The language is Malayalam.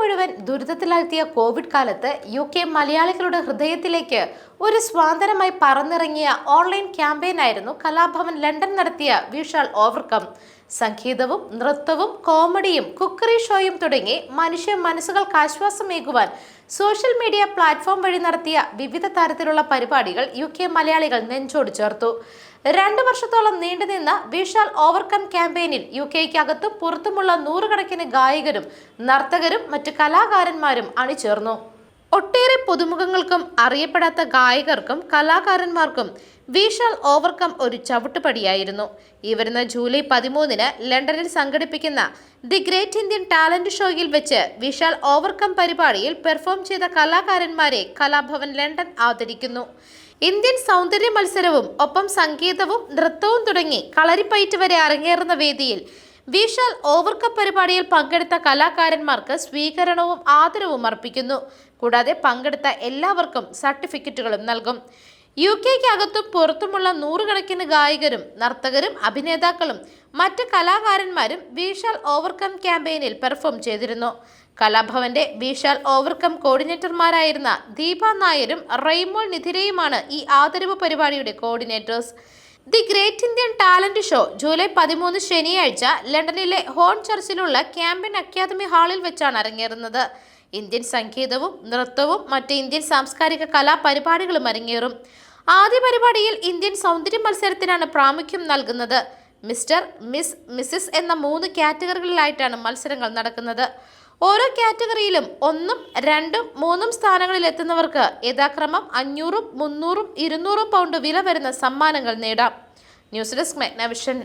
മുഴുവൻ ദുരിതത്തിലാഴ്ത്തിയ കോവിഡ് കാലത്ത് യു കെ മലയാളികളുടെ ഹൃദയത്തിലേക്ക് ഒരു സ്വാതന്ത്ര്യമായി പറന്നിറങ്ങിയ ഓൺലൈൻ ക്യാമ്പയിനായിരുന്നു കലാഭവൻ ലണ്ടൻ നടത്തിയ വിഷാൽ ഓവർകം. സംഗീതവും നൃത്തവും കോമഡിയും കുക്കറി ഷോയും തുടങ്ങി മനുഷ്യ മനസ്സുകൾക്ക് ആശ്വാസമേകുവാൻ സോഷ്യൽ മീഡിയ പ്ലാറ്റ്ഫോം വഴി നടത്തിയ വിവിധ തരത്തിലുള്ള പരിപാടികൾ യു കെ മലയാളികൾ നെഞ്ചോട് ചേർത്തു. രണ്ട് വർഷത്തോളം നീണ്ടുനിന്ന വിഷാൽ ഓവർകം ക്യാമ്പയിനിൽ യു കെക്കകത്തും പുറത്തുമുള്ള നൂറുകണക്കിന് ഗായകരും നർത്തകരും മറ്റു കലാകാരന്മാരും അണിചേർന്നു. ഒട്ടേറെ പുതുമുഖങ്ങൾക്കും അറിയപ്പെടാത്ത ഗായകർക്കും കലാകാരന്മാർക്കും വിഷാൽ ഓവർകം ഒരു ചവിട്ടുപടിയായിരുന്നു. ഈ വരുന്ന ജൂലൈ പതിമൂന്നിന് ലണ്ടനിൽ സംഘടിപ്പിക്കുന്ന ദി ഗ്രേറ്റ് ഇന്ത്യൻ ടാലന്റ് ഷോയിൽ വെച്ച് വിശാൽ ഓവർകം പരിപാടിയിൽ പെർഫോം ചെയ്ത കലാകാരന്മാരെ കലാഭവൻ ലണ്ടൻ ആദരിക്കുന്നു. ഇന്ത്യൻ സൗന്ദര്യ മത്സരവും ഒപ്പം സംഗീതവും നൃത്തവും തുടങ്ങി കളരിപ്പയറ്റ് വരെ അരങ്ങേറുന്ന വേദിയിൽ വിശാൽ ഓവർകപ്പ് പരിപാടിയിൽ പങ്കെടുത്ത കലാകാരന്മാർക്ക് സ്വീകരണവും ആദരവും അർപ്പിക്കുന്നു. കൂടാതെ പങ്കെടുത്ത എല്ലാവർക്കും സർട്ടിഫിക്കറ്റുകളും നൽകും. യു കെക്കകത്തും പുറത്തുമുള്ള നൂറുകണക്കിന് ഗായകരും നർത്തകരും അഭിനേതാക്കളും മറ്റ് കലാകാരന്മാരും വിശാൽ ഓവർകം ക്യാമ്പയിനിൽ പെർഫോം ചെയ്തിരുന്നു. കലാഭവന്റെ വിശാൽ ഓവർകം കോർഡിനേറ്റർമാരായിരുന്ന ദീപ നായരും റെയ്മോൾ നിധിരയുമാണ് ഈ ആദരവ് പരിപാടിയുടെ coordinators. The great Indian talent show July പതിമൂന്ന് ശനിയാഴ്ച ലണ്ടനിലെ ഹോൺ ചർച്ചിലുള്ള ക്യാമ്പൻ അക്കാദമി ഹാളിൽ വെച്ചാണ് അരങ്ങേറുന്നത്. ഇന്ത്യൻ സംഗീതവും നൃത്തവും മറ്റ് ഇന്ത്യൻ സാംസ്കാരിക കലാപരിപാടികളും അരങ്ങേറും. ആദ്യ പരിപാടിയിൽ ഇന്ത്യൻ സൗന്ദര്യ മത്സരത്തിനാണ് പ്രാമുഖ്യം നൽകുന്നത്. മിസ്റ്റർ മിസ് മിസ്സിസ് എന്ന മൂന്ന് കാറ്റഗറികളിലായിട്ടാണ് മത്സരങ്ങൾ നടക്കുന്നത്. ഓരോ കാറ്റഗറിയിലും ഒന്നും രണ്ടും മൂന്നും സ്ഥാനങ്ങളിൽ എത്തുന്നവർക്ക് യഥാക്രമം അഞ്ഞൂറും മുന്നൂറും ഇരുന്നൂറും പൗണ്ട് വില വരുന്ന സമ്മാനങ്ങൾ നേടാം. News desk Meghnavision.